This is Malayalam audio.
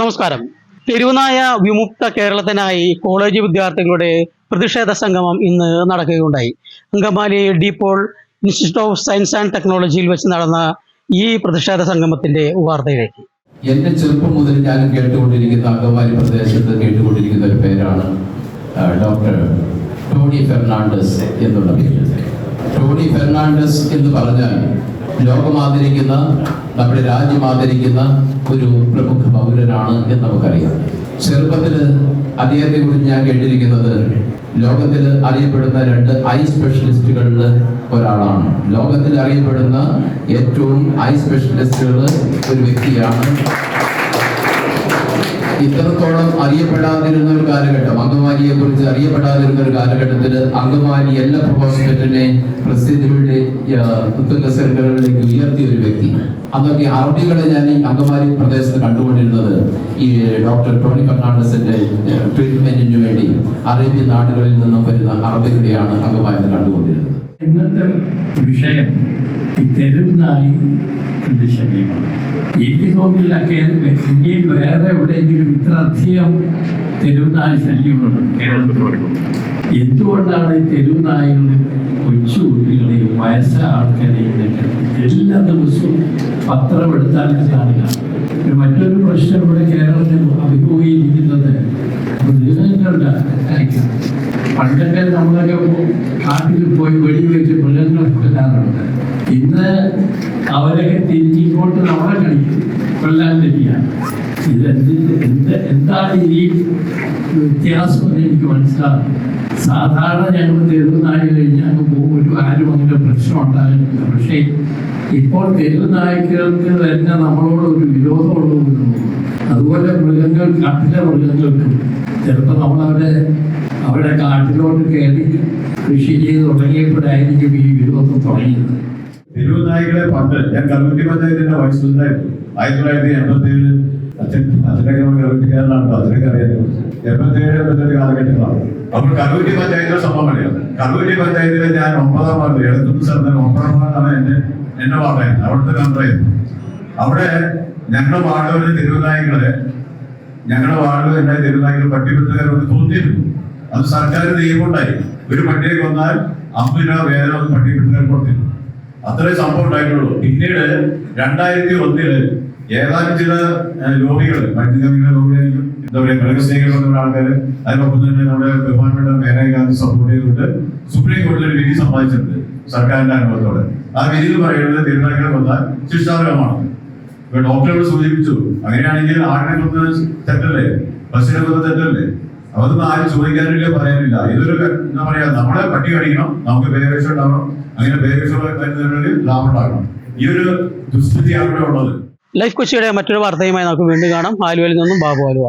നമസ്കാരം. തെരുവുനായ വിമുക്ത കേരളത്തിനായി കോളേജ് വിദ്യാർത്ഥികളുടെ പ്രതിഷേധ സംഗമം ഇന്ന് നടക്കുകയുണ്ടായി. Angamaly DePaul institute of science and ടെക്നോളജിയിൽ വെച്ച് നടന്ന ഈ പ്രതിഷേധ സംഗമത്തിന്റെ വാർത്തയിലേക്ക്. എന്റെ ചെറുപ്പം മുതൽ ഞാൻ കേട്ടുകൊണ്ടിരിക്കുന്ന അങ്കമാലി പ്രദേശത്ത് കേട്ടുകൊണ്ടിരിക്കുന്ന ഒരു പേരാണ് ഡോക്ടർ ടോണി ഫെർണാണ്ടസ് എന്നുള്ള പേര്. ടോണി ഫെർണാണ്ടസ് എന്ന് പറഞ്ഞാൽ ലോകം ആദരിക്കുന്ന നമ്മുടെ രാജ്യം ആദരിക്കുന്ന ഒരു പ്രമുഖ പൗരനാണ് എന്ന് നമുക്കറിയാം. ചെറുപ്പത്തിൽ അദ്ദേഹത്തെ കുറിച്ച് ഞാൻ കേട്ടിരിക്കുന്നത് ലോകത്തിൽ അറിയപ്പെടുന്ന രണ്ട് ഐ സ്പെഷ്യലിസ്റ്റുകളിൽ ഒരാളാണ്. ലോകത്തിൽ അറിയപ്പെടുന്ന ഏറ്റവും ഐ സ്പെഷ്യലിസ്റ്റുകൾ ഒരു വ്യക്തിയാണ് ഇത്രത്തോളം അറിയപ്പെടാതിരുന്ന ഒരു കാലഘട്ടം അങ്കമാലിയെ കുറിച്ച് അറിയപ്പെടാതിരുന്ന ഒരു കാലഘട്ടത്തിൽ അങ്കമാലി എല്ലാ പ്രഭാഷണത്തിനെ പ്രസിദ്ധികളുടെ പുത്തക ഉയർത്തിയ ഒരു വ്യക്തി. അന്നൊക്കെ അറബികളെ ഞാൻ ഈ അങ്കമാലി പ്രദേശത്ത് കണ്ടുകൊണ്ടിരുന്നത് ഈ ഡോക്ടർ ടോണി ഫെർണാണ്ടസിന്റെ ട്രീറ്റ്മെന്റിന് വേണ്ടി അറേബ്യൻ നാടുകളിൽ നിന്നും വരുന്ന അറബികളെയാണ് അങ്കമാലി കണ്ടുകൊണ്ടിരുന്നത്. ഇന്നത്തെ വിഷയം തെരുവുനായി ശല്യമാണ്. എനിക്ക് തോന്നില്ലൊക്കെ ഇന്ത്യയിൽ വേറെ എവിടെയെങ്കിലും ഇത്ര അധികം തെരുവുനായ ശല്യമുണ്ട് കേരളത്തിൽ എന്തുകൊണ്ടാണ് ഈ തെരുവുനായകൾ കൊച്ചു കുട്ടികളെയും വയസ്സായ ആൾക്കാരെയും എല്ലാ ദിവസവും പത്രം എടുത്താൽ കാണുക മറ്റൊരു പ്രശ്നം ഇവിടെ കേരളത്തിൽ അഭിമുഖീകരിക്കുന്നത്. പണ്ടൊക്കെ നമ്മളൊക്കെ കാട്ടിൽ പോയി വെടി വെച്ച് മൃഗങ്ങളെ കൊല്ലാറുണ്ട് ഇന്ന് അവരൊക്കെ തിരിഞ്ഞിങ്ങോട്ട് നമ്മളെ കളിക്കും. കൊല്ലാൻ തന്നെയാണ് ഇതെന്ത് എന്ത് എന്താണ് ഈ വ്യത്യാസം എനിക്ക് മനസ്സിലാകും സാധാരണ ഞങ്ങൾ തെരുവുനായി കഴിഞ്ഞാൽ അങ്ങ് പോകും. ആരും അങ്ങനെ പ്രശ്നം ഉണ്ടാകുന്നില്ല. പക്ഷേ ഇപ്പോൾ തെരുവുനായ്ക്കൾക്ക് തന്നെ നമ്മളോട് ഒരു വിരോധമുള്ളതെന്ന് തോന്നുന്നു അതുപോലെ മൃഗങ്ങൾ കാട്ടിലെ മൃഗങ്ങൾക്കും. ചിലപ്പോൾ നമ്മളവരെ അവിടെ കാട്ടിലോട്ട് കയറി കൃഷി ചെയ്ത് തുടങ്ങിയപ്പോഴായിരിക്കും ഈ വിരോധം തുടങ്ങിയത്. തിരുവനായികളെ പണ്ട് ഞാൻ കമ്മ്യൂണിറ്റി പഞ്ചായത്തിന്റെ വൈസ് പ്രസിഡന്റായിരുന്നു. ആയിരത്തി തൊള്ളായിരത്തി എൺപത്തി ഏഴ് അച്ഛൻ അച്ഛനൊക്കെ നമ്മൾ കമ്മ്യൂണിറ്റിക്കാരനാണ് അച്ഛനൊക്കെ അറിയാലോ. എൺപത്തി ഏഴ് എൺപത്തി കാലഘട്ടങ്ങളാണ് അപ്പോൾ കമ്മ്യൂണിറ്റി പഞ്ചായത്തിലെ സംഭവം അറിയാം. കമ്മ്യൂണിറ്റി പഞ്ചായത്തിലെ ഞാൻ ഒമ്പതാം വാർഡ് എഴുപത്തൊന്ന് സ്ഥലത്തിന് ഒമ്പതാം വാർഡാണ് എന്റെ എന്നെ വാർഡായിരുന്നു. അവിടുത്തെ മെമ്പറായിരുന്നു അവിടെ ഞങ്ങളുടെ വാർഡിലെ തിരുവനായികളെ ഞങ്ങളുടെ വാർഡിൽ ഉണ്ടായ തിരുനായികൾ പട്ടികപ്പെടുത്തുകാരോട് തോന്നിയിരുന്നു. അത് സർക്കാർ നിയമമുണ്ടായി ഒരു പട്ടിയെ കൊന്നാൽ അമ്പത് രൂപ വേതനം പട്ടികപ്പെടുത്തുകാർ കൊടുത്തില്ല അത്രയും സംഭവം ഉണ്ടായിട്ടുള്ളൂ. പിന്നീട് രണ്ടായിരത്തി ഒന്നിൽ ഏതാനും ചില ലോബികൾ മറ്റു ജനങ്ങളുടെ ലോബിയായിരിക്കും എന്താ പറയുക മൃഗസ്നേഹികളുള്ള ആൾക്കാർ അതിനൊപ്പം തന്നെ നമ്മുടെ ബഹുമാനപ്പെട്ട മേനക ഗാന്ധി സപ്പോർട്ട് ചെയ്തുകൊണ്ട് സുപ്രീം കോടതിയിൽ വിധി സർക്കാരിന്റെ അനുഭവത്തോടെ ആ വിധിയിൽ പറയുന്നത് തിരുനാക്കളെ കൊന്നാൽ ശിക്ഷാർഹമാണ്. ഇപ്പൊ ഡോക്ടറോട് സൂചിപ്പിച്ചു. അങ്ങനെയാണെങ്കിൽ ആടിനെ കൊന്നത് തെറ്റല്ലേ? ബസ്സിനെ കൊന്നത് തെറ്റല്ലേ? അതൊന്നും ആരും ചോദിക്കാനില്ല പറയാനില്ല. ഇതൊരു എന്താ പറയാ നമ്മളെ പട്ടി കടിക്കണം നമുക്ക് പേരേഷം ഉണ്ടാവണം അങ്ങനെ പേരേഷം വരുന്നതിനുള്ളിൽ ലാഭം ഉണ്ടാകണം ഈ ഒരു ദുസ്ഥിതിയാണ് ഇവിടെ ഉള്ളത്. ലൈഫ് കൊച്ചിയുടെ മറ്റൊരു വാർത്തയുമായി നമുക്ക് വീണ്ടും കാണാം. ആലുവയിൽ നിന്നും ബാബു ആലുവ.